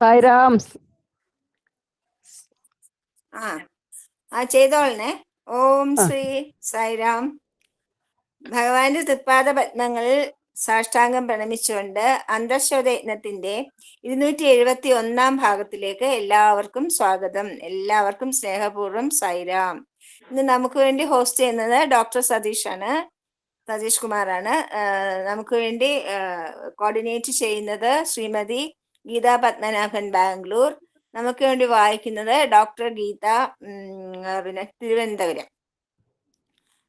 സായിരാം ആ ആ ചെയ്തോളണേ. ഓം. ശ്രീ സായിരാം ഭഗവാന്റെ തൃപ്പാദ പത്മങ്ങളിൽ സാഷ്ടാംഗം പ്രണമിച്ചുകൊണ്ട് അന്തർശോധ യജ്ഞത്തിന്റെ ഇരുന്നൂറ്റി എഴുപത്തി ഒന്നാം ഭാഗത്തിലേക്ക് എല്ലാവർക്കും സ്വാഗതം. എല്ലാവർക്കും സ്നേഹപൂർവം സായിരാം ഇന്ന് നമുക്ക് വേണ്ടി ഹോസ്റ്റ് ചെയ്യുന്നത് ഡോക്ടർ സതീഷ് ആണ് സതീഷ് കുമാറാണ്. നമുക്ക് വേണ്ടി കോർഡിനേറ്റ് ചെയ്യുന്നത് ശ്രീമതി ഗീതാ പത്മനാഭൻ ബാംഗ്ലൂർ. നമുക്ക് വേണ്ടി വായിക്കുന്നത് ഡോക്ടർ ഗീത പിന്നെ തിരുവനന്തപുരം.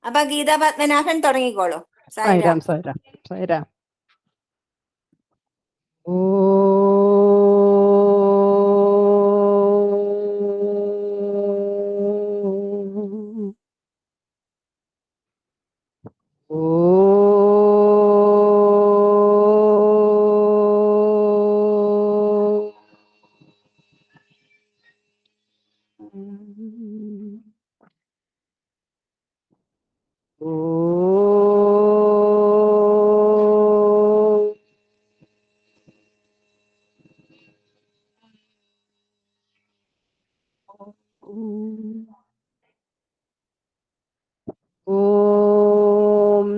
അപ്പൊ ഗീതാ പത്മനാഭൻ തുടങ്ങിക്കോളൂ. സായിരാം. സായിരാം സായിരാം ഓം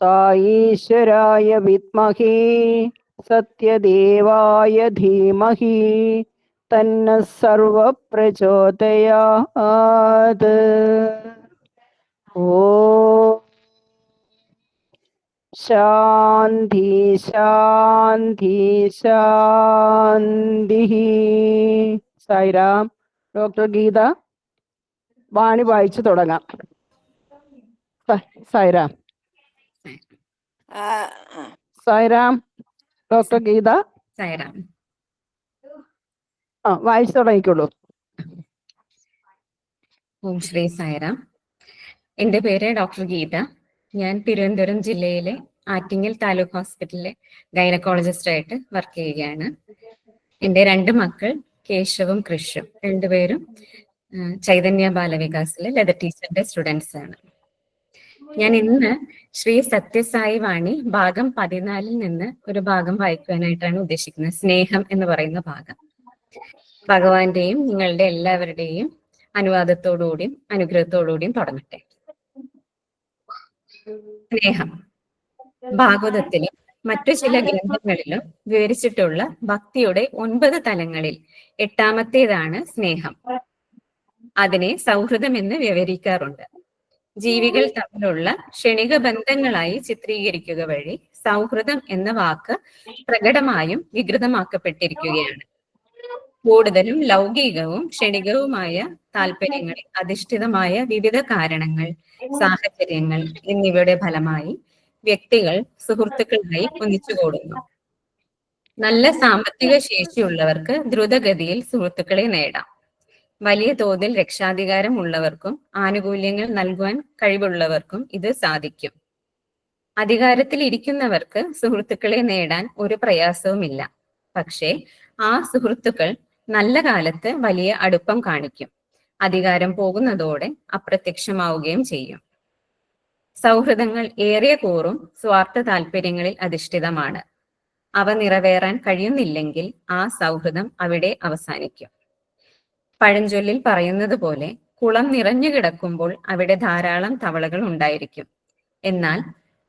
സായീശ്വരായ വിത്മഹി സത്യദേവായ ധീമഹി തന്ന സർവപ്രചോദയാത് ഓ ശാന്തി ശാന്തി ശാന്തി സായിരാം ഡോക്ടർ ഗീത വാണി വായിച്ചു തുടങ്ങാം. സായിരാം. ആ, ആ. ഡോക്ടർ ഗീത? സൈറാം. ആ വായിച്ചു തുടങ്ങിക്കോളൂ. ഓം ശ്രീ സൈറാം. എന്റെ പേര് ഡോക്ടർ ഗീത. ഞാൻ തിരുവനന്തപുരം ജില്ലയിലെ ആറ്റിങ്ങൽ താലൂക്ക് ഹോസ്പിറ്റലിലെ ഗൈനക്കോളജിസ്റ്റ് ആയിട്ട് വർക്ക് ചെയ്യുകയാണ്. എന്റെ രണ്ട് മക്കൾ കേശവും കൃഷും രണ്ടുപേരും ചൈതന്യ ബാലവികാസിലെ ലെതർ ടീച്ചറിന്റെ സ്റ്റുഡൻസ് ആണ്. ഞാൻ ഇന്ന് ശ്രീ സത്യസായി വാണി ഭാഗം പതിനാലിൽ നിന്ന് ഒരു ഭാഗം വായിക്കുവാനായിട്ടാണ് ഉദ്ദേശിക്കുന്നത്. സ്നേഹം എന്ന് പറയുന്ന ഭാഗം. ഭഗവാന്റെയും നിങ്ങളുടെ എല്ലാവരുടെയും അനുവാദത്തോടുകൂടിയും അനുഗ്രഹത്തോടുകൂടിയും തുടങ്ങട്ടെ. സ്നേഹം. ഭാഗവതത്തിലും മറ്റു ചില ഗ്രന്ഥങ്ങളിലും വിവരിച്ചിട്ടുള്ള ഭക്തിയുടെ ഒൻപത് തലങ്ങളിൽ എട്ടാമത്തേതാണ് സ്നേഹം. അതിനെ സൗഹൃദം എന്ന് വിവരിക്കാറുണ്ട്. ജീവികൾ തമ്മിലുള്ള ക്ഷണിക ബന്ധങ്ങളായി ചിത്രീകരിക്കുക വഴി സൗഹൃദം എന്ന വാക്ക് പ്രകടമായും വികൃതമാക്കപ്പെട്ടിരിക്കുകയാണ്. കൂടുതലും ലൗകികവും ക്ഷണികവുമായ താല്പര്യങ്ങളിൽ അധിഷ്ഠിതമായ വിവിധ കാരണങ്ങൾ സാഹചര്യങ്ങൾ എന്നിവയുടെ ഫലമായി വ്യക്തികൾ സുഹൃത്തുക്കളായി ഒന്നിച്ചുകൂടുന്നു. നല്ല സാമ്പത്തിക ശേഷിയുള്ളവർക്ക് ദ്രുതഗതിയിൽ സുഹൃത്തുക്കളെ നേടാം. വലിയ തോതിൽ രക്ഷാധികാരം ഉള്ളവർക്കും ആനുകൂല്യങ്ങൾ നൽകുവാൻ കഴിവുള്ളവർക്കും ഇത് സാധിക്കും. അധികാരത്തിൽ ഇരിക്കുന്നവർക്ക് സുഹൃത്തുക്കളെ നേടാൻ ഒരു പ്രയാസവുമില്ല. പക്ഷേ ആ സുഹൃത്തുക്കൾ നല്ല കാലത്ത് വലിയ അടുപ്പം കാണിക്കും. അധികാരം പോകുന്നതോടെ അപ്രത്യക്ഷമാവുകയും ചെയ്യും. സൗഹൃദങ്ങൾ ഏറിയ കൂറും സ്വാർത്ഥ താല്പര്യങ്ങളിൽ അധിഷ്ഠിതമാണ്. അവ നിറവേറാൻ കഴിയുന്നില്ലെങ്കിൽ ആ സൗഹൃദം അവിടെ അവസാനിക്കും. പഴഞ്ചൊല്ലിൽ പറയുന്നത് പോലെ കുളം നിറഞ്ഞു കിടക്കുമ്പോൾ അവിടെ ധാരാളം തവളകൾ ഉണ്ടായിരിക്കും. എന്നാൽ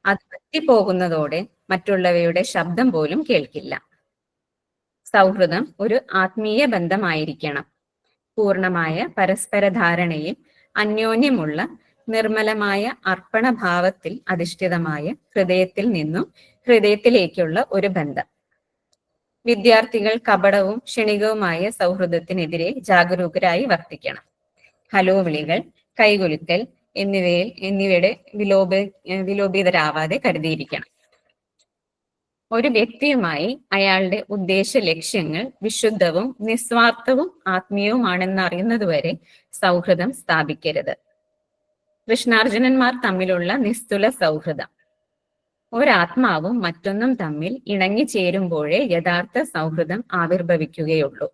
അത് വറ്റിപ്പോകുന്നതോടെ മറ്റുള്ളവയുടെ ശബ്ദം പോലും കേൾക്കില്ല. സൗഹൃദം ഒരു ആത്മീയ ബന്ധമായിരിക്കണം. പൂർണമായ പരസ്പര ധാരണയിൽ അന്യോന്യമുള്ള നിർമ്മലമായ അർപ്പണഭാവത്തിൽ അധിഷ്ഠിതമായ ഹൃദയത്തിൽ നിന്നും ഹൃദയത്തിലേക്കുള്ള ഒരു ബന്ധം. വിദ്യാർത്ഥികൾ കപടവും ക്ഷണികവുമായ സൗഹൃദത്തിനെതിരെ ജാഗരൂകരായി വർത്തിക്കണം. ഹലോ വിളികൾ കൈകൊലുത്തൽ എന്നിവയിൽ എന്നിവയുടെ വിലോപ വിലോപിതരാവാതെ കരുതിയിരിക്കണം. ഒരു വ്യക്തിയുമായി അയാളുടെ ഉദ്ദേശ ലക്ഷ്യങ്ങൾ വിശുദ്ധവും നിസ്വാർത്ഥവും ആത്മീയവുമാണെന്ന് അറിയുന്നതുവരെ സൗഹൃദം സ്ഥാപിക്കരുത്. കൃഷ്ണാർജുനന്മാർ തമ്മിലുള്ള നിസ്തുല സൗഹൃദം. ഒരാത്മാവും മറ്റൊന്നും തമ്മിൽ ഇണങ്ങി ചേരുമ്പോഴേ യഥാർത്ഥ സൗഹൃദം ആവിർഭവിക്കുകയുള്ളൂ.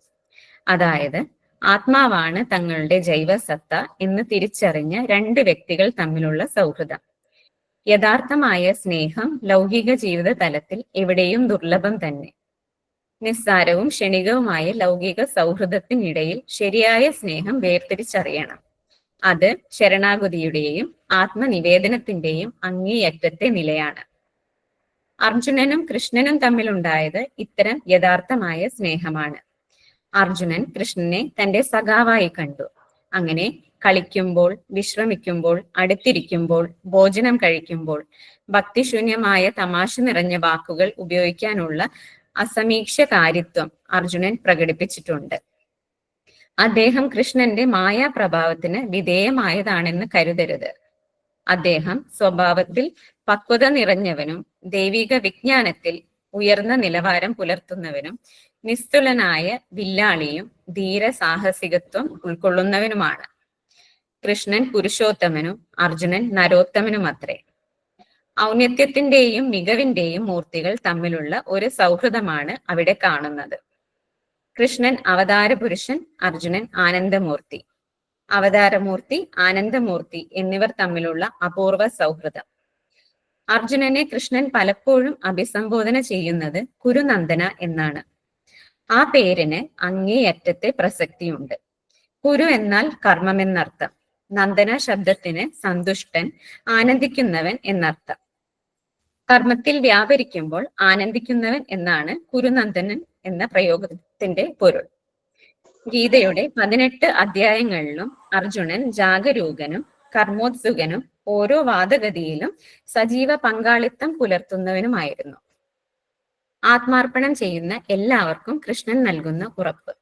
അതായത് ആത്മാവാണ് തങ്ങളുടെ ജൈവസത്ത എന്ന് തിരിച്ചറിഞ്ഞ രണ്ട് വ്യക്തികൾ തമ്മിലുള്ള സൗഹൃദം. യഥാർത്ഥമായ സ്നേഹം ലൗകിക ജീവിത തലത്തിൽ എവിടെയും ദുർലഭം തന്നെ. നിസ്സാരവും ക്ഷണികവുമായ ലൗകിക സൗഹൃദത്തിനിടയിൽ ശരിയായ സ്നേഹം വേർതിരിച്ചറിയണം. അത് ശരണാഗതിയുടെയും ആത്മനിവേദനത്തിന്റെയും അങ്ങേയറ്റത്തെ നിലയാണ്. അർജുനനും കൃഷ്ണനും തമ്മിലുണ്ടായത് ഇത്തരം യഥാർത്ഥമായ സ്നേഹമാണ്. അർജുനൻ കൃഷ്ണനെ തന്റെ സഖാവായി കണ്ടു. അങ്ങനെ കളിക്കുമ്പോൾ വിശ്രമിക്കുമ്പോൾ അടുത്തിരിക്കുമ്പോൾ ഭോജനം കഴിക്കുമ്പോൾ ഭക്തിശൂന്യമായ തമാശ നിറഞ്ഞ വാക്കുകൾ ഉപയോഗിക്കാനുള്ള അസമീക്ഷ കാര്യത്വം അർജുനൻ പ്രകടിപ്പിച്ചിട്ടുണ്ട്. അദ്ദേഹം കൃഷ്ണന്റെ മായാപ്രഭാവത്തിന് വിധേയമായതാണെന്ന് കരുതരുത്. അദ്ദേഹം സ്വഭാവത്തിൽ പക്വത നിറഞ്ഞവനും ദൈവിക വിജ്ഞാനത്തിൽ ഉയർന്ന നിലവാരം പുലർത്തുന്നവനും നിസ്തുലനായ വില്ലാളിയും ധീര സാഹസികത്വം ഉൾക്കൊള്ളുന്നവനുമാണ്. കൃഷ്ണൻ പുരുഷോത്തമനും അർജുനൻ നരോത്തമനും അത്രേ ഔന്നത്യത്തിന്റെയും മികവിന്റെയും മൂർത്തികൾ തമ്മിലുള്ള ഒരു സൗഹൃദമാണ് അവിടെ കാണുന്നത്. കൃഷ്ണൻ അവതാര പുരുഷൻ അർജുനൻ ആനന്ദമൂർത്തി. അവതാരമൂർത്തി ആനന്ദമൂർത്തി എന്നിവർ തമ്മിലുള്ള അപൂർവ സൗഹൃദം. അർജുനനെ കൃഷ്ണൻ പലപ്പോഴും അഭിസംബോധന ചെയ്യുന്നത് കുരുനന്ദന എന്നാണ്. ആ പേരിന് അങ്ങേയറ്റത്തെ പ്രസക്തിയുണ്ട്. കുരു എന്നാൽ കർമ്മമെന്നർത്ഥം. നന്ദന ശബ്ദത്തിന് സന്തുഷ്ടൻ ആനന്ദിക്കുന്നവൻ എന്നർത്ഥം. കർമ്മത്തിൽ വ്യാപരിക്കുമ്പോൾ ആനന്ദിക്കുന്നവൻ എന്നാണ് കുരുനന്ദനൻ എന്ന പ്രയോഗത്തിന്റെ പൊരുൾ. ഗീതയുടെ പതിനെട്ട് അധ്യായങ്ങളിലും അർജുനൻ ജാഗരൂകനും കർമ്മോത്സുകനും ഓരോ വാദഗതിയിലും സജീവ പങ്കാളിത്തം പുലർത്തുന്നവനുമായിരുന്നു. ആത്മാർപ്പണം ചെയ്യുന്ന എല്ലാവർക്കും കൃഷ്ണൻ നൽകുന്ന ഉറപ്പ്.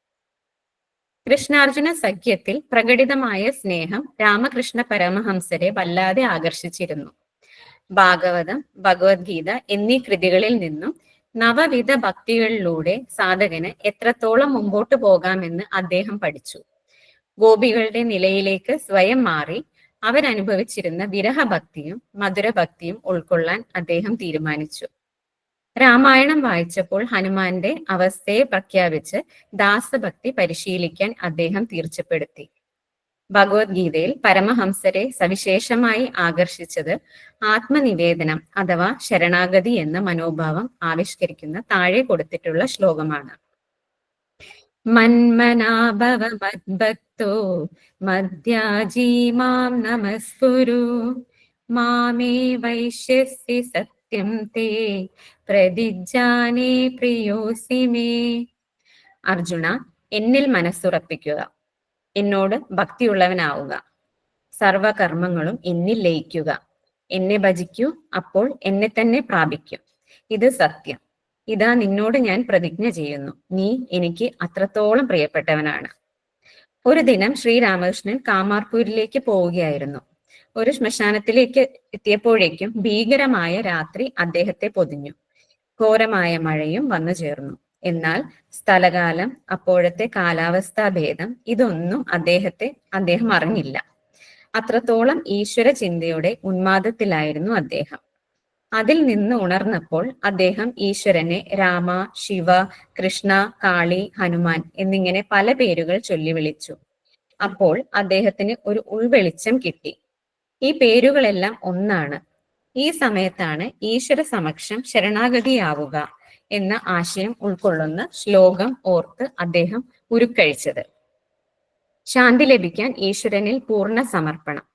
കൃഷ്ണാർജുന സഖ്യത്തിൽ പ്രകടിതമായ സ്നേഹം രാമകൃഷ്ണ പരമഹംസരെ വല്ലാതെ ആകർഷിച്ചിരുന്നു. ഭാഗവതം ഭഗവത്ഗീത എന്നീ കൃതികളിൽ നിന്നും നവവിധ ഭക്തികളിലൂടെ സാധകന് എത്രത്തോളം മുമ്പോട്ട് പോകാമെന്ന് അദ്ദേഹം പഠിച്ചു. ഗോപികളുടെ നിലയിലേക്ക് സ്വയം മാറി അവരനുഭവിച്ചിരുന്ന വിരഹഭക്തിയും മധുരഭക്തിയും ഉൾക്കൊള്ളാൻ അദ്ദേഹം തീരുമാനിച്ചു. രാമായണം വായിച്ചപ്പോൾ ഹനുമാന്റെ അവസ്ഥയെ പ്രഖ്യാപിച്ച് ദാസഭക്തി പരിശീലിക്കാൻ അദ്ദേഹം തീർച്ചപ്പെടുത്തി. ഭഗവത്ഗീതയിൽ പരമഹംസരെ സവിശേഷമായി ആകർഷിച്ചത് ആത്മനിവേദനം അഥവാ ശരണാഗതി എന്ന മനോഭാവം ആവിഷ്കരിക്കുന്ന താഴെ കൊടുത്തിട്ടുള്ള ശ്ലോകമാണ്. മന്മനാഭവ മദ്ഭക്തോ മദ്യാജീ മാം നമസ്കുരു. മാമേ വൈശ്യസി സത്യം തേ. പ്രതിജാനേ പ്രിയോസി മേ. അർജുന എന്നിൽ മനസ്സുറപ്പിക്കുക. എന്നോട് ഭക്തിയുള്ളവനാവുക. സർവകർമ്മങ്ങളും എന്നിൽ ലയിക്കുക. എന്നെ ഭജിക്കൂ അപ്പോൾ എന്നെ തന്നെ പ്രാപിക്കും. ഇത് സത്യം. ഇതാ നിന്നോട് ഞാൻ പ്രതിജ്ഞ ചെയ്യുന്നു. നീ എനിക്ക് അത്രത്തോളം പ്രിയപ്പെട്ടവനാണ്. ഒരു ദിനം ശ്രീരാമകൃഷ്ണൻ കാമാർപൂരിലേക്ക് പോവുകയായിരുന്നു. ഒരു ശ്മശാനത്തിലേക്ക് എത്തിയപ്പോഴേക്കും ഭീകരമായ രാത്രി അദ്ദേഹത്തെ പൊതിഞ്ഞു. ഘോരമായ മഴയും വന്നു ചേർന്നു. എന്നാൽ സ്ഥലകാലം അപ്പോഴത്തെ കാലാവസ്ഥാ ഭേദം ഇതൊന്നും അദ്ദേഹത്തെ അദ്ദേഹം അറിഞ്ഞില്ല. അത്രത്തോളം ഈശ്വര ചിന്തയുടെ ഉന്മാദത്തിലായിരുന്നു അദ്ദേഹം. അതിൽ നിന്ന് ഉണർന്നപ്പോൾ അദ്ദേഹം ഈശ്വരനെ രാമ ശിവ കൃഷ്ണ കാളി ഹനുമാൻ എന്നിങ്ങനെ പല പേരുകൾ ചൊല്ലി വിളിച്ചു. അപ്പോൾ അദ്ദേഹത്തിന് ഒരു ഉൾവെളിച്ചം കിട്ടി. ഈ പേരുകളെല്ലാം ഒന്നാണ്. ഈ സമയത്താണ് ഈശ്വര സമക്ഷം ശരണാഗതിയാവുക എന്ന ആശയം ഉൾക്കൊള്ളുന്ന ശ്ലോകം ഓർത്ത് അദ്ദേഹം ഉരുക്കഴിച്ചത്. ശാന്തി ലഭിക്കാൻ ഈശ്വരനിൽ പൂർണ സമർപ്പണം.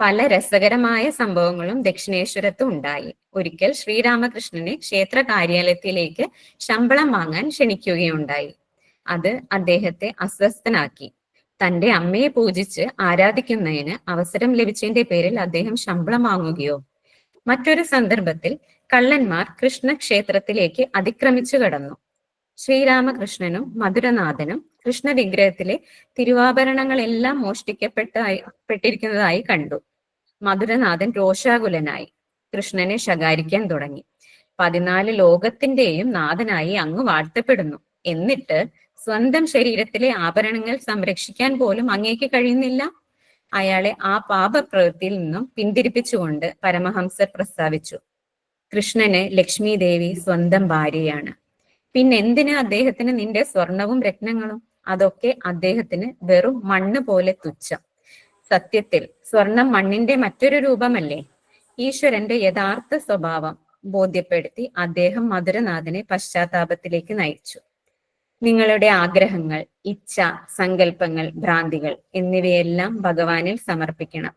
പല രസകരമായ സംഭവങ്ങളും ദക്ഷിണേശ്വരത്ത് ഉണ്ടായി. ഒരിക്കൽ ശ്രീരാമകൃഷ്ണനെ ക്ഷേത്ര കാര്യാലയത്തിലേക്ക് ശമ്പളം വാങ്ങാൻ ക്ഷണിക്കുകയുണ്ടായി. അത് അദ്ദേഹത്തെ അസ്വസ്ഥനാക്കി. തന്റെ അമ്മയെ പൂജിച്ച് ആരാധിക്കുന്നതിന് അവസരം ലഭിച്ചതിന്റെ പേരിൽ അദ്ദേഹം ശമ്പളം വാങ്ങുകയോ. മറ്റൊരു സന്ദർഭത്തിൽ കള്ളന്മാർ കൃഷ്ണ ക്ഷേത്രത്തിലേക്ക് അതിക്രമിച്ചു കടന്നു. ശ്രീരാമകൃഷ്ണനും മധുരനാഥനും കൃഷ്ണ വിഗ്രഹത്തിലെ തിരുവാഭരണങ്ങളെല്ലാം മോഷ്ടിക്കപ്പെട്ടതായി പെട്ടിരിക്കുന്നതായി കണ്ടു. മധുരനാഥൻ രോഷാകുലനായി. കൃഷ്ണനെ ശകാരിക്കാൻ തുടങ്ങി. പതിനാല് ലോകത്തിന്റെയും നാഥനായി അങ്ങ് വാഴ്ത്തപ്പെടുന്നു. എന്നിട്ട് സ്വന്തം ശരീരത്തിലെ ആഭരണങ്ങൾ സംരക്ഷിക്കാൻ പോലും അങ്ങേക്ക് കഴിയുന്നില്ല. അയാളെ ആ പാപപ്രവൃത്തിയിൽ നിന്നും പിന്തിരിപ്പിച്ചുകൊണ്ട് പരമഹംസർ പ്രസ്താവിച്ചു. കൃഷ്ണന് ലക്ഷ്മി ദേവി സ്വന്തം ഭാര്യയാണ്. പിന്നെ എന്തിന് അദ്ദേഹത്തിന് നിന്റെ സ്വർണവും രത്നങ്ങളും? അതൊക്കെ അദ്ദേഹത്തിന് വെറും മണ്ണ് പോലെ തുച്ഛം. സത്യത്തിൽ സ്വർണം മണ്ണിന്റെ മറ്റൊരു രൂപമല്ലേ? ഈശ്വരന്റെ യഥാർത്ഥ സ്വഭാവം ബോധ്യപ്പെടുത്തി അദ്ദേഹം മധുരനാഥനെ പശ്ചാത്താപത്തിലേക്ക് നയിച്ചു. നിങ്ങളുടെ ആഗ്രഹങ്ങൾ ഇച്ഛ സങ്കല്പങ്ങൾ ഭ്രാന്തികൾ എന്നിവയെല്ലാം ഭഗവാനിൽ സമർപ്പിക്കണം.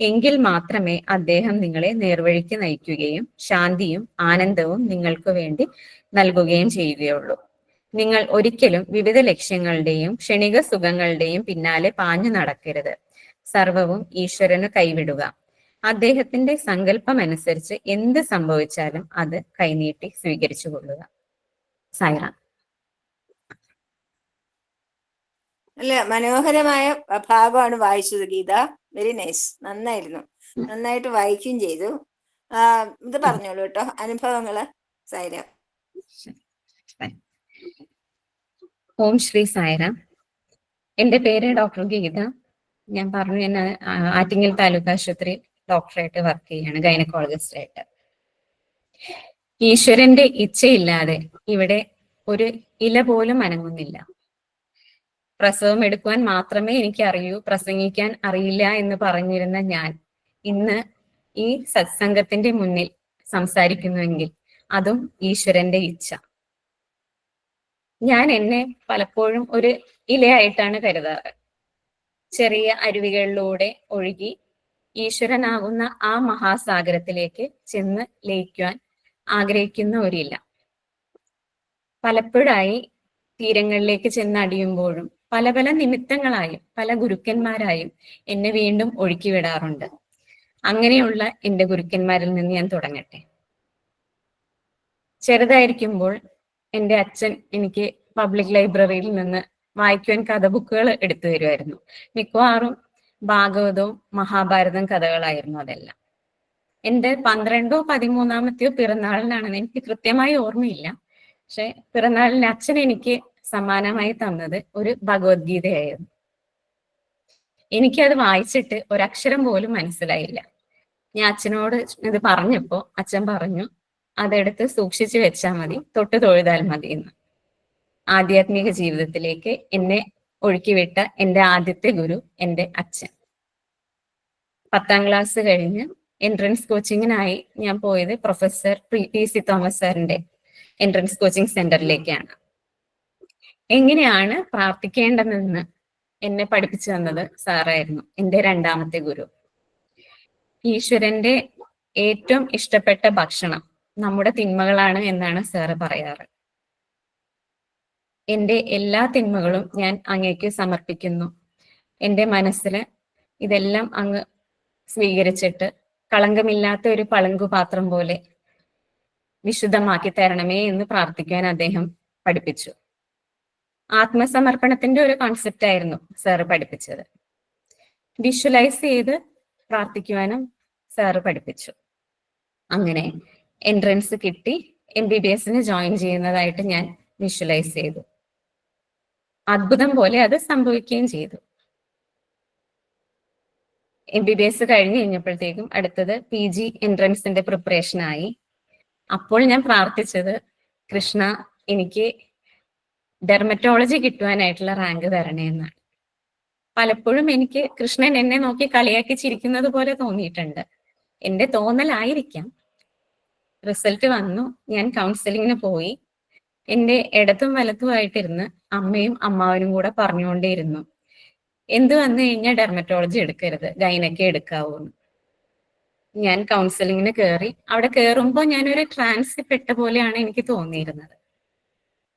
എങ്കിൽ മാത്രമേ അദ്ദേഹം നിങ്ങളെ നേർവഴിക്ക് നയിക്കുകയും ശാന്തിയും ആനന്ദവും നിങ്ങൾക്ക് വേണ്ടി നൽകുകയും ചെയ്യുകയുള്ളൂ. നിങ്ങൾ ഒരിക്കലും വിവിധ ലക്ഷ്യങ്ങളുടെയും ക്ഷണിക സുഖങ്ങളുടെയും പിന്നാലെ പാഞ്ഞു നടക്കരുത്. സർവവും ഈശ്വരന് കൈവിടുക. അദ്ദേഹത്തിന്റെ സങ്കല്പം അനുസരിച്ച് എന്ത് സംഭവിച്ചാലും അത് കൈനീട്ടി സ്വീകരിച്ചു കൊള്ളുക. സൈറ അല്ല മനോഹരമായ ഭാഗമാണ് വായിച്ചത് ഗീത. വെരി നൈസ് നന്നായിരുന്നു. നന്നായിട്ട് വായിക്കുകയും ചെയ്തു. ഇത് പറഞ്ഞോളൂ കേട്ടോ. അനുഭവങ്ങൾ സൈര ഓം ശ്രീ സൈറ എന്റെ പേര് ഡോക്ടർ ഗീത. ഞാൻ പറഞ്ഞു ആ, ആറ്റിങ്ങൽ താലൂക്ക് ആശുപത്രി ഡോക്ടറായിട്ട് വർക്ക് ചെയ്യാണ് ഗൈനക്കോളജിസ്റ്റ് ആയിട്ട് ഈശ്വരന്റെ ഇച്ഛയില്ലാതെ ഇവിടെ ഒരു ഇല പോലും അനങ്ങുന്നില്ല. പ്രസവം എടുക്കുവാൻ മാത്രമേ എനിക്ക് അറിയൂ പ്രസംഗിക്കാൻ അറിയില്ല എന്ന് പറഞ്ഞിരുന്ന ഞാൻ ഇന്ന് ഈ സത്സംഗത്തിന്റെ മുന്നിൽ സംസാരിക്കുന്നുവെങ്കിൽ അതും ഈശ്വരന്റെ ഇച്ഛ. ഞാൻ എന്നെ പലപ്പോഴും ഒരു ഇലയായിട്ടാണ് കരുതാറ്. ചെറിയ അരുവികളിലൂടെ ഒഴുകി ഈശ്വരനാകുന്ന ആ മഹാസാഗരത്തിലേക്ക് ചെന്ന് ലയിക്കുവാൻ ആഗ്രഹിക്കുന്നവരില്ല. പലപ്പോഴായി തീരങ്ങളിലേക്ക് ചെന്ന് അടിയുമ്പോഴും പല പല നിമിത്തങ്ങളായും പല ഗുരുക്കന്മാരായും എന്നെ വീണ്ടും ഒഴുക്കി വിടാറുണ്ട്. അങ്ങനെയുള്ള എന്റെ ഗുരുക്കന്മാരിൽ നിന്ന് ഞാൻ തുടങ്ങട്ടെ. ചെറുതായിരിക്കുമ്പോൾ എന്റെ അച്ഛൻ എനിക്ക് പബ്ലിക് ലൈബ്രറിയിൽ നിന്ന് വായിക്കുവാൻ കഥ ബുക്കുകൾ എടുത്തു തരുമായിരുന്നു. മിക്കവാറും ഭാഗവതവും മഹാഭാരതം കഥകളായിരുന്നു അതെല്ലാം. എന്റെ പന്ത്രണ്ടോ പതിമൂന്നാമത്തെയോ പിറന്നാളിനാണെന്ന് എനിക്ക് കൃത്യമായി ഓർമ്മയില്ല. പക്ഷെ പിറന്നാളിന് അച്ഛൻ എനിക്ക് സമ്മാനമായി തന്നത് ഒരു ഭഗവത്ഗീതയായിരുന്നു. എനിക്കത് വായിച്ചിട്ട് ഒരക്ഷരം പോലും മനസ്സിലായില്ല. ഞാൻ അച്ഛനോട് ഇത് പറഞ്ഞപ്പോ അച്ഛൻ പറഞ്ഞു അതെടുത്ത് സൂക്ഷിച്ചു വെച്ചാൽ മതി തൊട്ട് തൊഴുതാൽ മതി എന്ന് ആധ്യാത്മിക ജീവിതത്തിലേക്ക് എന്നെ ഒഴുക്കിവിട്ട എന്റെ ആദ്യത്തെ ഗുരു എന്റെ അച്ഛൻ. പത്താം ക്ലാസ് കഴിഞ്ഞ് എൻട്രൻസ് കോച്ചിങ്ങിനായി ഞാൻ പോയത് പ്രൊഫസർ പി സി തോമസ് സാറിന്റെ എൻട്രൻസ് കോച്ചിങ് സെന്ററിലേക്കാണ് എങ്ങനെയാണ് പ്രാർത്ഥിക്കേണ്ടതെന്ന് എന്നെ പഠിപ്പിച്ചു തന്നത് സാറായിരുന്നു എന്റെ രണ്ടാമത്തെ ഗുരു. ഈശ്വരന്റെ ഏറ്റവും ഇഷ്ടപ്പെട്ട ഭക്ഷണം നമ്മുടെ തിന്മകളാണ് എന്നാണ് സാറ് പറയാറ്. എന്റെ എല്ലാ തിന്മകളും ഞാൻ അങ്ങേക്ക് സമർപ്പിക്കുന്നു. എന്റെ മനസ്സിൽ ഇതെല്ലാം അങ്ങ് സ്വീകരിച്ചിട്ട് കളങ്കമില്ലാത്ത ഒരു പളങ്കുപാത്രം പോലെ വിശുദ്ധമാക്കി തരണമേ എന്ന് പ്രാർത്ഥിക്കാൻ അദ്ദേഹം പഠിപ്പിച്ചു. ആത്മസമർപ്പണത്തിന്റെ ഒരു കോൺസെപ്റ്റ് ആയിരുന്നു സാറ് പഠിപ്പിച്ചത്. വിഷ്വലൈസ് ചെയ്ത് പ്രാർത്ഥിക്കുവാനും സാറ് പഠിപ്പിച്ചു. അങ്ങനെ എൻട്രൻസ് കിട്ടി. എം ബി ബി എസിന് ജോയിൻ ചെയ്യുന്നതായിട്ട് ഞാൻ വിഷ്വലൈസ് ചെയ്തു. അത്ഭുതം പോലെ അത് സംഭവിക്കുകയും ചെയ്തു. എം ബി ബി എസ് കഴിഞ്ഞ് കഴിഞ്ഞപ്പോഴത്തേക്കും അടുത്തത് പി ജി എൻട്രൻസിന്റെ പ്രിപ്പറേഷൻ ആയി. അപ്പോൾ ഞാൻ പ്രാർത്ഥിച്ചത് കൃഷ്ണ എനിക്ക് ഡെർമറ്റോളജി കിട്ടുവാനായിട്ടുള്ള റാങ്ക് തരണേ എന്നാണ്. പലപ്പോഴും എനിക്ക് കൃഷ്ണൻ എന്നെ നോക്കി കളിയാക്കി ചിരിക്കുന്നത് പോലെ തോന്നിയിട്ടുണ്ട്. എന്റെ തോന്നലായിരിക്കാം. റിസൾട്ട് വന്നു. ഞാൻ കൗൺസിലിങ്ങിന് പോയി. എന്റെ ഇടത്തും വലത്തുമായിട്ടിരുന്ന് അമ്മയും അമ്മാവനും കൂടെ പറഞ്ഞുകൊണ്ടേയിരുന്നു. എന്ത് വന്നു കഴിഞ്ഞാൽ ഡെർമറ്റോളജി എടുക്കരുത്. ഗൈനക്കെ എടുക്കാവൂ ഞാൻ കൗൺസിലിങ്ങിന് കയറി അവിടെ കയറുമ്പോൾ ഞാനൊരു ട്രാൻസ് പെട്ട പോലെയാണ് എനിക്ക് തോന്നിയിരുന്നത്.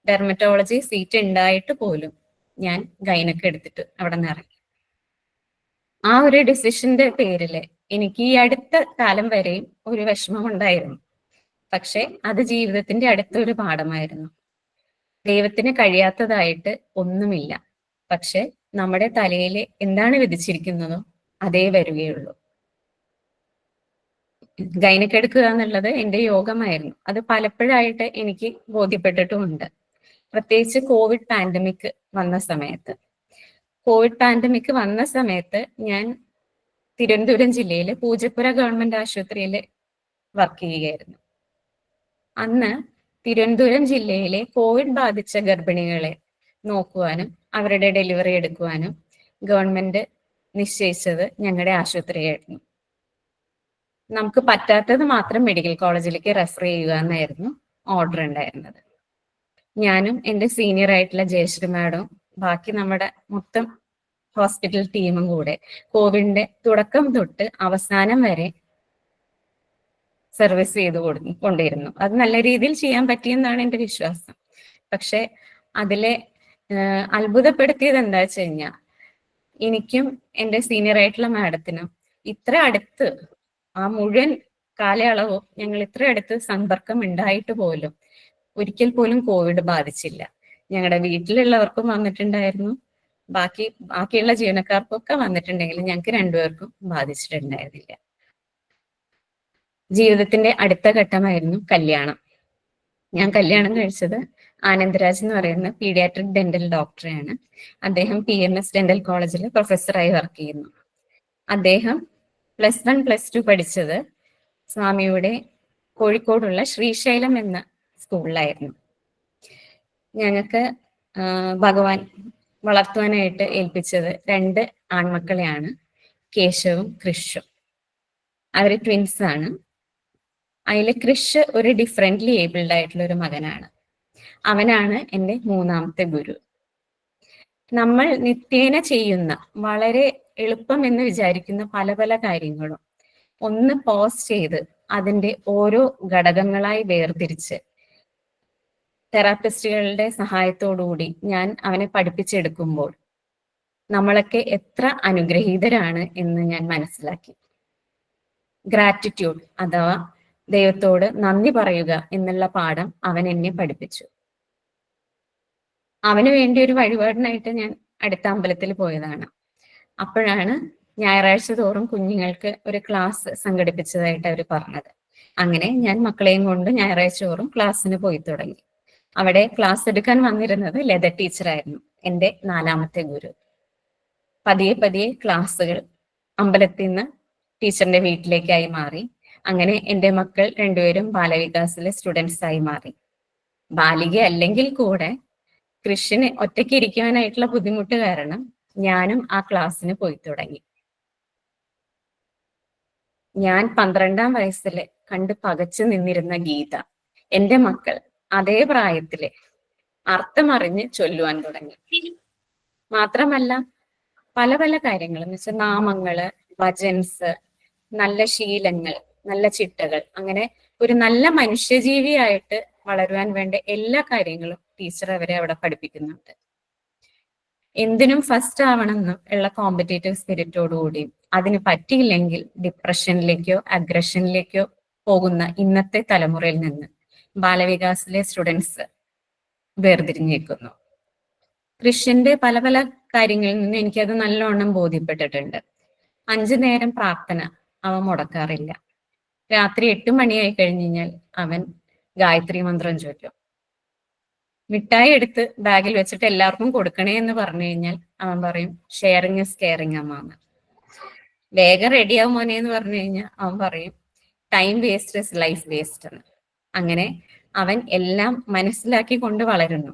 ഡെർമറ്റോളജി സീറ്റ് ഉണ്ടായിട്ട് പോലും ഞാൻ ഗൈനൊക്കെ എടുത്തിട്ട് അവിടെ നിന്ന് ഇറങ്ങി. ആ ഒരു ഡിസിഷന്റെ പേരിൽ എനിക്ക് ഈ അടുത്ത കാലം വരെയും ഒരു വിഷമം ഉണ്ടായിരുന്നു. പക്ഷെ അത് ജീവിതത്തിന്റെ അടുത്തൊരു പാഠമായിരുന്നു. ദൈവത്തിന് കഴിയാത്തതായിട്ട് ഒന്നുമില്ല. പക്ഷെ നമ്മുടെ തലയിൽ എന്താണ് വിധിച്ചിരിക്കുന്നതോ അതേ വരികയുള്ളൂ. ഗൈനക്കെടുക്കുക എന്നുള്ളത് എന്റെ യോഗമായിരുന്നു. അത് പലപ്പോഴായിട്ട് എനിക്ക് ബോധ്യപ്പെട്ടിട്ടുമുണ്ട്. പ്രത്യേകിച്ച് കോവിഡ് പാൻഡമിക് വന്ന സമയത്ത്. കോവിഡ് പാൻഡമിക് വന്ന സമയത്ത് ഞാൻ തിരുവനന്തപുരം ജില്ലയിലെ പൂജപ്പുര ഗവൺമെന്റ് ആശുപത്രിയിൽ വർക്ക് ചെയ്യുകയായിരുന്നു. അന്ന് തിരുവനന്തപുരം ജില്ലയിലെ കോവിഡ് ബാധിച്ച ഗർഭിണികളെ നോക്കുവാനും അവരുടെ ഡെലിവറി എടുക്കുവാനും ഗവൺമെന്റ് നിശ്ചയിച്ചത് ഞങ്ങളുടെ ആശുപത്രിയായിരുന്നു. നമുക്ക് പറ്റാത്തത് മാത്രം മെഡിക്കൽ കോളേജിലേക്ക് റെഫർ ചെയ്യുക എന്നായിരുന്നു ഓർഡർ ഉണ്ടായിരുന്നത്. ഞാനും എന്റെ സീനിയർ ആയിട്ടുള്ള ജയശ്രീ മാഡവും ബാക്കി നമ്മുടെ മൊത്തം ഹോസ്പിറ്റൽ ടീമും കൂടെ കോവിഡിന്റെ തുടക്കം തൊട്ട് അവസാനം വരെ സർവീസ് ചെയ്ത് കൊണ്ടിരുന്നു അത് നല്ല രീതിയിൽ ചെയ്യാൻ പറ്റിയെന്നാണ് എന്റെ വിശ്വാസം. പക്ഷെ അതിലെ അത്ഭുതപ്പെടുത്തിയത് എന്താ വെച്ച് കഴിഞ്ഞാൽ എനിക്കും എന്റെ സീനിയർ ആയിട്ടുള്ള മാഡത്തിനും ഇത്ര അടുത്ത് ആ മുഴുവൻ കാലയളവും ഞങ്ങൾ ഇത്ര അടുത്ത് സമ്പർക്കം ഉണ്ടായിട്ട് പോലും ഒരിക്കൽ പോലും കോവിഡ് ബാധിച്ചില്ല. ഞങ്ങളുടെ വീട്ടിലുള്ളവർക്കും വന്നിട്ടുണ്ടായിരുന്നു. ബാക്കി ബാക്കിയുള്ള ജീവനക്കാർക്കൊക്കെ വന്നിട്ടുണ്ടെങ്കിലും ഞങ്ങൾക്ക് രണ്ടുപേർക്കും ബാധിച്ചിട്ടുണ്ടായിരുന്നില്ല. ജീവിതത്തിന്റെ അടുത്ത ഘട്ടമായിരുന്നു കല്യാണം. ഞാൻ കല്യാണം കഴിച്ചത് ആനന്ദരാജ് എന്ന് പറയുന്ന പീഡിയാട്രിക് ഡെന്റൽ ഡോക്ടറെയാണ്. അദ്ദേഹം പി എം എസ് ഡെന്റൽ കോളേജിൽ പ്രൊഫസറായി വർക്ക് ചെയ്യുന്നു. അദ്ദേഹം പ്ലസ് വൺ പ്ലസ് ടു പഠിച്ചത് സ്വാമിയുടെ കോഴിക്കോടുള്ള ശ്രീശൈലം എന്ന സ്കൂളിലായിരുന്നു. ഞങ്ങൾക്ക് ഭഗവാൻ വളർത്തുവാനായിട്ട് ഏൽപ്പിച്ചത് രണ്ട് ആൺമക്കളെയാണ് കേശവും കൃഷും അവർ ട്വിൻസ് ആണ് അതിൽ കൃഷ് ഒരു ഡിഫറെന്റ്ലി ഏബിൾഡ് ആയിട്ടുള്ള ഒരു മകനാണ്. അവനാണ് എന്റെ മൂന്നാമത്തെ ഗുരു. നമ്മൾ നിത്യേന ചെയ്യുന്ന വളരെ എളുപ്പം എന്ന് വിചാരിക്കുന്ന പല പല കാര്യങ്ങളും ഒന്ന് പോസ് ചെയ്ത് അതിന്റെ ഓരോ ഘടകങ്ങളായി വേർതിരിച്ച് തെറാപ്പിസ്റ്റുകളുടെ സഹായത്തോടുകൂടി ഞാൻ അവനെ പഠിപ്പിച്ചെടുക്കുമ്പോൾ നമ്മളൊക്കെ എത്ര അനുഗ്രഹീതരാണ് എന്ന് ഞാൻ മനസ്സിലാക്കി. ഗ്രാറ്റിറ്റ്യൂഡ് അഥവാ ദൈവത്തോട് നന്ദി പറയുക എന്നുള്ള പാഠം അവൻ എന്നെ പഠിപ്പിച്ചു. അവന് വേണ്ടി ഒരു വഴിപാടിനായിട്ട് ഞാൻ അടുത്ത അമ്പലത്തിൽ പോയതാണ്. അപ്പോഴാണ് ഞായറാഴ്ച തോറും കുഞ്ഞുങ്ങൾക്ക് ഒരു ക്ലാസ് സംഘടിപ്പിച്ചതായിട്ട് അവർ പറഞ്ഞത്. അങ്ങനെ ഞാൻ മക്കളെയും കൊണ്ട് ഞായറാഴ്ച തോറും ക്ലാസ്സിന് പോയി തുടങ്ങി. അവിടെ ക്ലാസ് എടുക്കാൻ വന്നിരുന്നത് ലത ടീച്ചറായിരുന്നു എന്റെ നാലാമത്തെ ഗുരു. പതിയെ പതിയെ ക്ലാസ്സുകൾ അമ്പലത്തിൽ നിന്ന് ടീച്ചറിന്റെ വീട്ടിലേക്കായി മാറി. അങ്ങനെ എന്റെ മക്കൾ രണ്ടുപേരും ബാലവികാസിലെ സ്റ്റുഡൻസ് ആയി മാറി. ബാലിക അല്ലെങ്കിൽ കൂടെ കൃഷിന് ഒറ്റയ്ക്ക് ഇരിക്കുവാനായിട്ടുള്ള ബുദ്ധിമുട്ട് കാരണം ഞാനും ആ ക്ലാസ്സിന് പോയി തുടങ്ങി. ഞാൻ പന്ത്രണ്ടാം വയസ്സിൽ കണ്ട് പകച്ചു നിന്നിരുന്ന ഗീത എന്റെ മക്കൾ അതേ പ്രായത്തിൽ അർത്ഥമറിഞ്ഞ് ചൊല്ലുവാൻ തുടങ്ങി. മാത്രമല്ല പല പല കാര്യങ്ങൾ എന്ന് വെച്ചാൽ നാമങ്ങൾ ഭജൻസ് നല്ല ശീലങ്ങൾ നല്ല ചിട്ടകൾ. അങ്ങനെ ഒരു നല്ല മനുഷ്യജീവിയായിട്ട് വളരുവാൻ വേണ്ട എല്ലാ കാര്യങ്ങളും ടീച്ചർ അവരെ അവിടെ പഠിപ്പിക്കുന്നുണ്ട്. എന്തിനും ഫസ്റ്റ് ആവണമെന്നും ഉള്ള കോമ്പറ്റേറ്റീവ് സ്പിരിറ്റോടുകൂടി അതിന് പറ്റിയില്ലെങ്കിൽ ഡിപ്രഷനിലേക്കോ അഗ്രഷനിലേക്കോ പോകുന്ന ഇന്നത്തെ തലമുറയിൽ നിന്ന് ബാലവികാസിലെ സ്റ്റുഡൻസ് വേർതിരിഞ്ഞേക്കുന്നു. കൃഷ്യന്റെ പല പല കാര്യങ്ങളിൽ നിന്ന് എനിക്കത് നല്ലോണം ബോധ്യപ്പെട്ടിട്ടുണ്ട്. അഞ്ചു നേരം പ്രാർത്ഥന അവ മുടക്കാറില്ല. രാത്രി എട്ട് മണിയായി കഴിഞ്ഞു കഴിഞ്ഞാൽ അവൻ ഗായത്രി മന്ത്രം ചൊല്ലും. മിഠായി എടുത്ത് ബാഗിൽ വെച്ചിട്ട് എല്ലാവർക്കും കൊടുക്കണേ എന്ന് പറഞ്ഞു കഴിഞ്ഞാൽ അവൻ പറയും ഷെയറിങ് ഇസ് കെയറിങ് അമ്മാന്ന് വേഗം റെഡിയാവും മോനെ എന്ന് പറഞ്ഞു കഴിഞ്ഞാൽ അവൻ പറയും time waste is life waste എന്ന്. അങ്ങനെ അവൻ എല്ലാം മനസ്സിലാക്കി കൊണ്ട് വളരുന്നു.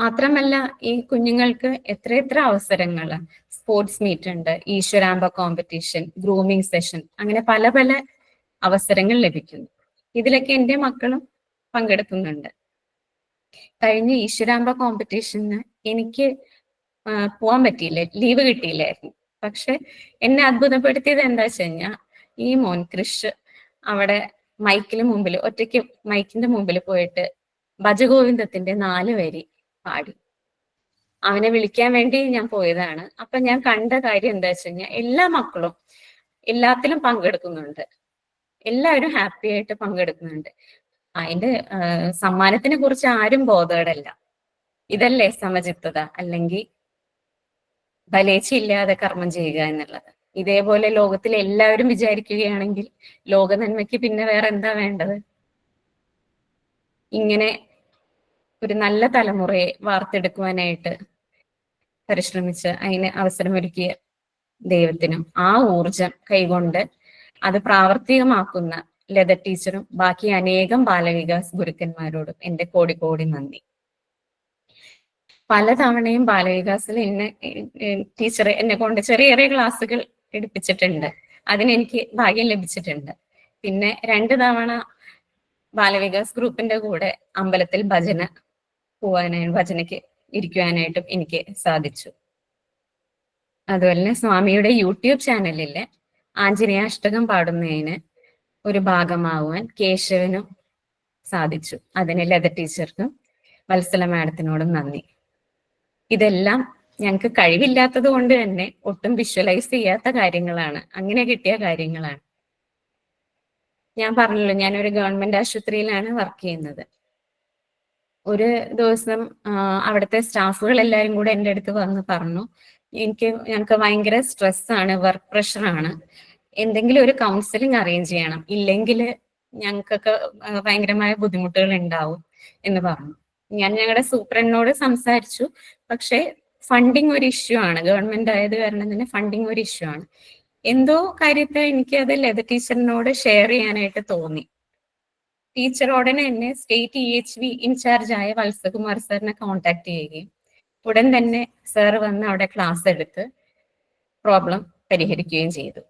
മാത്രമല്ല ഈ കുഞ്ഞുങ്ങൾക്ക് എത്ര എത്ര അവസരങ്ങൾ സ്പോർട്സ് മീറ്റ് ഉണ്ട് ഈശ്വരാമ്പ കോമ്പറ്റീഷൻ ഗ്രൂമിംഗ് സെഷൻ അങ്ങനെ പല പല അവസരങ്ങൾ ലഭിക്കുന്നു. ഇതിലൊക്കെ എന്റെ മക്കളും പങ്കെടുക്കുന്നുണ്ട്. കഴിഞ്ഞ ഈശ്വരാമ്പ കോമ്പറ്റീഷന് എനിക്ക് പോവാൻ പറ്റിയില്ല ലീവ് കിട്ടിയില്ലായിരുന്നു. പക്ഷെ എന്നെ അത്ഭുതപ്പെടുത്തിയത് എന്താ വെച്ച് കഴിഞ്ഞാൽ ഈ മോൻ കൃഷ് അവിടെ മൈക്കിന് മുമ്പിൽ ഒറ്റയ്ക്ക് മൈക്കിന്റെ മുമ്പിൽ പോയിട്ട് ഭജഗോവിന്ദത്തിന്റെ നാല് വരി പാടി. അവനെ വിളിക്കാൻ വേണ്ടി ഞാൻ പോയതാണ്. അപ്പൊ ഞാൻ കണ്ട കാര്യം എന്താ വെച്ച് കഴിഞ്ഞാൽ എല്ലാ മക്കളും എല്ലാത്തിലും പങ്കെടുക്കുന്നുണ്ട്. എല്ലാവരും ഹാപ്പി ആയിട്ട് പങ്കെടുക്കുന്നുണ്ട്. അതിന്റെ സമ്മാനത്തിനെ കുറിച്ച് ആരും ബോധേടല്ല. ഇതല്ലേ സമചിത്തത? അല്ലെങ്കിൽ ബലേച്ചയില്ലാതെ കർമ്മം ചെയ്യുക എന്നുള്ളത്. ഇതേപോലെ ലോകത്തിൽ എല്ലാവരും വിചാരിക്കുകയാണെങ്കിൽ ലോക നന്മയ്ക്ക് പിന്നെ വേറെ എന്താ വേണ്ടത്? ഇങ്ങനെ ഒരു നല്ല തലമുറയെ വാർത്തെടുക്കുവാനായിട്ട് പരിശ്രമിച്ച് അതിന് അവസരമൊരുക്കിയ ദൈവത്തിനും ആ ഊർജം കൈകൊണ്ട് അത് പ്രാവർത്തികമാക്കുന്ന ലത ടീച്ചറും ബാക്കി അനേകം ബാലവികാസ് ഗുരുക്കന്മാരോടും എന്റെ കോടി കോടി നന്ദി. പലതവണയും ബാലവികാസിൽ എന്നെ ടീച്ചർ എന്നെ കൊണ്ട് ചെറിയ ചെറിയ ക്ലാസ്സുകൾ എടുപ്പിച്ചിട്ടുണ്ട്. അതിനെനിക്ക് ഭാഗ്യം ലഭിച്ചിട്ടുണ്ട്. പിന്നെ രണ്ട് തവണ ബാലവികാസ് ഗ്രൂപ്പിന്റെ കൂടെ അമ്പലത്തിൽ ഭജന പോവാനായി ഭജനയ്ക്ക് ഇരിക്കുവാനായിട്ടും എനിക്ക് സാധിച്ചു. അതുപോലെ തന്നെ സ്വാമിയുടെ യൂട്യൂബ് ചാനലിലെ ആഞ്ജനേയ അഷ്ടകം പാടുന്നതിന് ഒരു ഭാഗമാവാൻ കേശവനും സാധിച്ചു. അതിന് ലത ടീച്ചർക്കും വത്സല മാഡത്തിനോടും നന്ദി. ഇതെല്ലാം ഞങ്ങൾക്ക് കഴിവില്ലാത്തത് കൊണ്ട് തന്നെ ഒട്ടും വിഷ്വലൈസ് ചെയ്യാത്ത കാര്യങ്ങളാണ്. അങ്ങനെ കിട്ടിയ കാര്യങ്ങളാണ്. ഞാൻ പറഞ്ഞല്ലോ ഞാൻ ഒരു ഗവൺമെന്റ് ആശുപത്രിയിലാണ് വർക്ക് ചെയ്യുന്നത്. ഒരു ദിവസം അവിടുത്തെ സ്റ്റാഫുകൾ എല്ലാവരും കൂടെ എന്റെ അടുത്ത് വന്ന് പറഞ്ഞു എനിക്ക് ഞങ്ങൾക്ക് ഭയങ്കര സ്ട്രെസ് ആണ് വർക്ക് പ്രഷർ ആണ് എന്തെങ്കിലും ഒരു കൗൺസിലിംഗ് അറേഞ്ച് ചെയ്യണം. ഇല്ലെങ്കിൽ ഞങ്ങൾക്കൊക്കെ ഭയങ്കരമായ ബുദ്ധിമുട്ടുകൾ ഉണ്ടാവും എന്ന് പറഞ്ഞു. ഞാൻ ഞങ്ങളുടെ സൂപ്രണ്ടിനോട് സംസാരിച്ചു. പക്ഷേ ഫണ്ടിങ് ഒരു ഇഷ്യൂ ആണ്. ഗവൺമെന്റ് ആയത് കാരണം തന്നെ ഫണ്ടിങ് ഒരു ഇഷ്യൂ ആണ്. എന്തോ കാര്യത്തെ എനിക്ക് അത് ലത ടീച്ചറിനോട് ഷെയർ ചെയ്യാനായിട്ട് തോന്നി. ടീച്ചർ ഉടനെ തന്നെ state E H V in charge ആയ വത്സകുമാർ സാറിനെ കോൺടാക്ട് ചെയ്യുകയും ഉടൻ തന്നെ സാർ വന്ന് അവിടെ ക്ലാസ് എടുത്ത് പ്രോബ്ലം പരിഹരിക്കുകയും ചെയ്തു.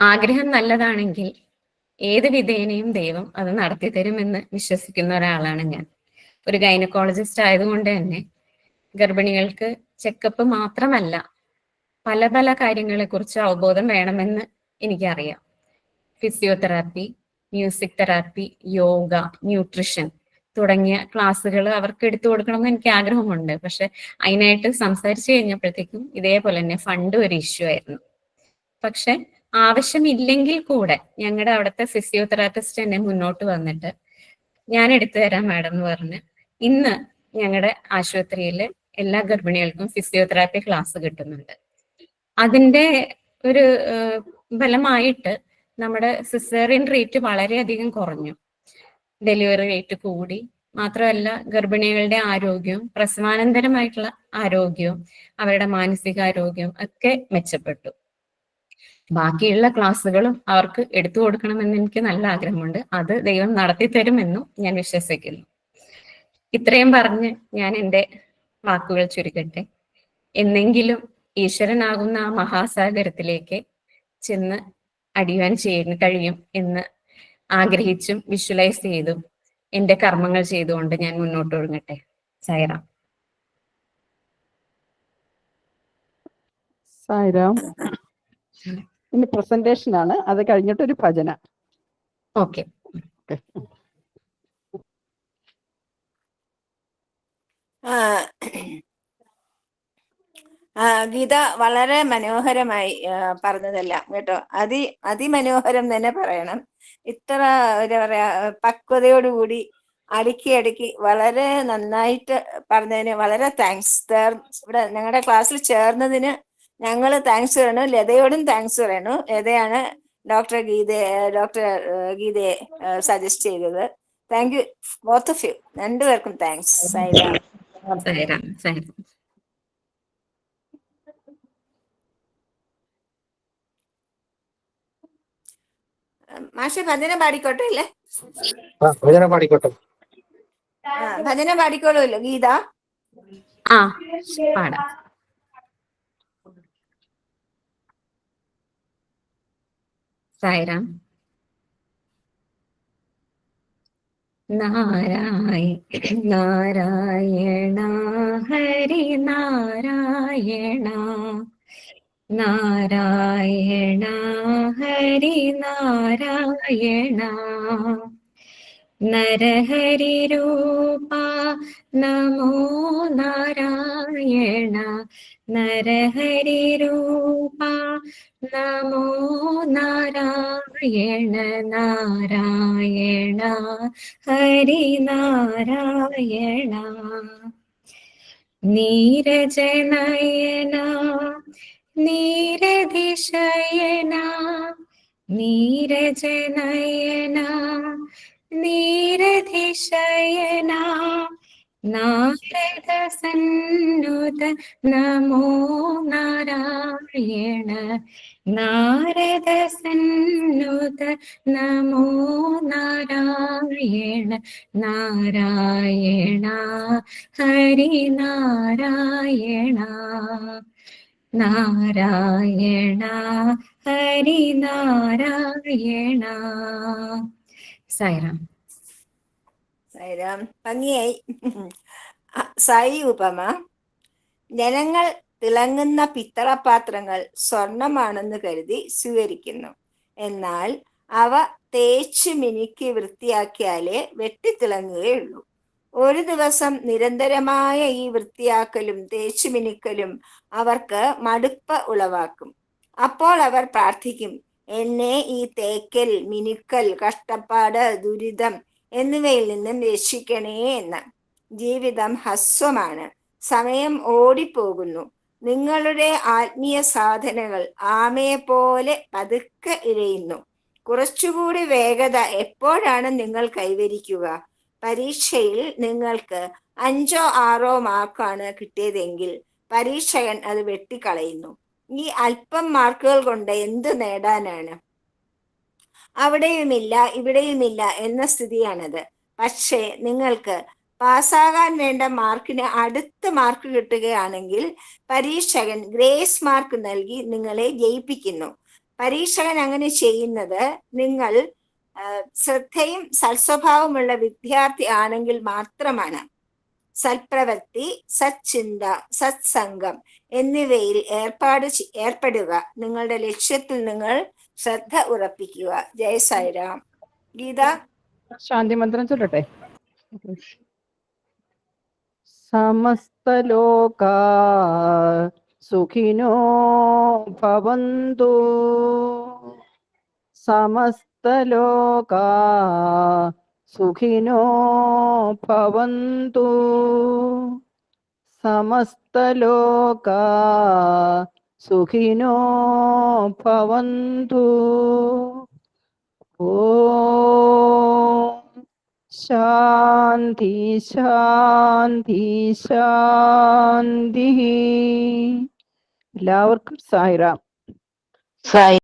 ആഗ്രഹം നല്ലതാണെങ്കിൽ ഏത് വിധേനയും ദൈവം അത് നടത്തി തരുമെന്ന് വിശ്വസിക്കുന്ന ഒരാളാണ് ഞാൻ. ഒരു ഗൈനക്കോളജിസ്റ്റ് ആയതുകൊണ്ട് തന്നെ ഗർഭിണികൾക്ക് ചെക്കപ്പ് മാത്രമല്ല പല പല കാര്യങ്ങളെ കുറിച്ച് അവബോധം വേണമെന്ന് എനിക്കറിയാം. Physiotherapy music therapy yoga nutrition തുടങ്ങിയ ക്ലാസ്സുകൾ അവർക്ക് എടുത്തു കൊടുക്കണമെന്ന് എനിക്ക് ആഗ്രഹമുണ്ട്. പക്ഷെ അതിനായിട്ട് സംസാരിച്ചു കഴിഞ്ഞപ്പോഴത്തേക്കും ഇതേപോലെ തന്നെ ഫണ്ട് ഒരു ഇഷ്യൂ ആയിരുന്നു. പക്ഷെ ആവശ്യമില്ലെങ്കിൽ കൂടെ ഞങ്ങളുടെ അവിടുത്തെ ഫിസിയോതെറാപ്പിസ്റ്റ് എന്നെ മുന്നോട്ട് വന്നിട്ട് ഞാൻ എടുത്തു തരാം മാഡം എന്ന് പറഞ്ഞ് ഇന്ന് ഞങ്ങളുടെ ആശുപത്രിയിൽ എല്ലാ ഗർഭിണികൾക്കും ഫിസിയോതെറാപ്പി ക്ലാസ് കിട്ടുന്നുണ്ട്. അതിന്റെ ഒരു ഫലമായിട്ട് നമ്മുടെ സിസേറിയൻ റേറ്റ് വളരെയധികം കുറഞ്ഞു. ഡെലിവറി റേറ്റ് കൂടി. മാത്രമല്ല ഗർഭിണികളുടെ ആരോഗ്യവും പ്രസവാനന്തരമായിട്ടുള്ള ആരോഗ്യവും അവരുടെ മാനസികാരോഗ്യവും ഒക്കെ മെച്ചപ്പെട്ടു. ബാക്കിയുള്ള ക്ലാസ്സുകളും അവർക്ക് എടുത്തു കൊടുക്കണമെന്ന് എനിക്ക് നല്ല ആഗ്രഹമുണ്ട്. അത് ദൈവം നടത്തി തരുമെന്നും ഞാൻ വിശ്വസിക്കുന്നു. ഇത്രയും പറഞ്ഞ് ഞാൻ എന്റെ വാക്കുകൾ ചുരുക്കട്ടെ. എന്നെങ്കിലും ഈശ്വരനാകുന്ന ആ മഹാസാഗരത്തിലേക്ക് ചെന്ന് അടിയുവാൻ ചെയ്യാൻ കഴിയും എന്ന് ആഗ്രഹിച്ചും വിഷ്വലൈസ് ചെയ്തും എന്റെ കർമ്മങ്ങൾ ചെയ്തുകൊണ്ട് ഞാൻ മുന്നോട്ട് ഒഴുങ്ങട്ടെ സൈറ സൈറ ഇനി പ്രസന്റേഷൻ ആണ്. അത് കഴിഞ്ഞിട്ട് ഒരു ഭജന. ഓക്കെ. ഗീത വളരെ മനോഹരമായി പറഞ്ഞതെല്ലാം കേട്ടോ. അതി അതിമനോഹരം തന്നെ പറയണം. ഇത്ര എന്താ പറയാ പക്വതയോടുകൂടി അടുക്കി അടുക്കി വളരെ നന്നായിട്ട് പറഞ്ഞതിന് വളരെ താങ്ക്സ് ഇവിടെ ഞങ്ങളുടെ ക്ലാസ്സിൽ ചേർന്നതിന് ഞങ്ങൾ താങ്ക്സ് പറയണു. ലതയോടും താങ്ക്സ് പറയണു. ലതയാണ് ഡോക്ടർ ഗീത ഡോക്ടർ ഗീതയെ സജസ്റ്റ് ചെയ്തത്. Thank you both of you രണ്ടുപേർക്കും താങ്ക്സ് സൈറാം സൈറാം സൈറാം മാഷെ ഭജന പാടിക്കോട്ടെ അല്ലേ? ഭജന പാടിക്കോട്ടെ. ആ, ഭജന പാടിക്കോളൂല്ലോ ഗീത. ആ പാടാം. നാരായ നാരായണ ഹരി നാരായണ. നാരായണ ഹരി നാരായണ. നരഹരി രൂപ നമോ നാരായണ. നരഹരി രൂപ നമോ നാരായണ. നാരായണ ഹരി നാരായണ. നീരജനയന നീരതിശയന നീരജനയന നീരതിശയന. നാരദ സന്നുത നമോ നാരായണ. നാരദ സന്നുത നമോ നാരായണ. നാരായണ ഹരിനാരായണ നാരായണ. ഹരിനാരായണ. സൈറാം സൈറാം ഭംഗിയായി. സായി ഉപമ. ജനങ്ങൾ തിളങ്ങുന്ന പിത്തളപാത്രങ്ങൾ സ്വർണമാണെന്ന് കരുതി സ്വീകരിക്കുന്നു. എന്നാൽ അവ തേച്ച് മിനുക്കി വൃത്തിയാക്കിയാലേ വെട്ടിത്തിളങ്ങുകയുള്ളൂ. ഒരു ദിവസം നിരന്തരമായ ഈ വൃത്തിയാക്കലും തേച്ചുമിനുക്കലും അവർക്ക് മടുപ്പ് ഉളവാക്കും. അപ്പോൾ അവർ പ്രാർത്ഥിക്കും എന്നെ ഈ തേക്കൽ മിനുക്കൽ കഷ്ടപ്പാട് ദുരിതം എന്നിവയിൽ നിന്നും രക്ഷിക്കണേ എന്ന്. ജീവിതം ഹസ്വമാണ് സമയം ഓടിപ്പോകുന്നു. നിങ്ങളുടെ ആത്മീയ സാധനകൾ ആമയെ പോലെ പതുക്കെ ഇഴയുന്നു. കുറച്ചുകൂടി വേഗത എപ്പോഴാണ് നിങ്ങൾ കൈവരിക്കുക? പരീക്ഷയിൽ നിങ്ങൾക്ക് അഞ്ചോ ആറോ മാർക്കാണ് കിട്ടിയതെങ്കിൽ പരീക്ഷകൻ അത് വെട്ടിക്കളയുന്നു. ഈ അല്പം മാർക്കുകൾ കൊണ്ട് എന്ത് നേടാനാണ്? അവിടെയുമില്ല ഇവിടെയുമില്ല എന്ന സ്ഥിതിയാണത്. പക്ഷേ നിങ്ങൾക്ക് പാസ്സാകാൻ വേണ്ട മാർക്കിന് അടുത്ത മാർക്ക് കിട്ടുകയാണെങ്കിൽ പരീക്ഷകൻ ഗ്രേസ് മാർക്ക് നൽകി നിങ്ങളെ ജയിപ്പിക്കുന്നു. പരീക്ഷകൻ അങ്ങനെ ചെയ്യുന്നത് നിങ്ങൾ ശ്രദ്ധയും സൽസ്വഭാവമുള്ള വിദ്യാർത്ഥി ആണെങ്കിൽ മാത്രമാണ് സൽപ്രവൃത്തി സച്ചിന്ത സത്സംഗം എന്നിവയിൽ ഏർപ്പാട് ഏർപ്പെടുക. നിങ്ങളുടെ ലക്ഷ്യത്തിൽ നിങ്ങൾ ശ്രദ്ധ ഉറപ്പിക്കുക. ജയ സായിരാം. ഗീത? ശാന്തി മന്ത്രം ചൊല്ലട്ടെ സമസ്തലോകാ സുഖിനോ ഭവന്തു. സമസ്തലോകാ സുഖിനോ ഭവന്തു. സമസ്തലോകാ സുഖിനോ ഭവന്തു. ഓ ശാന്തി ശാന്തി ശാന്തി. എല്ലാവർക്കും സായിറാം. സായി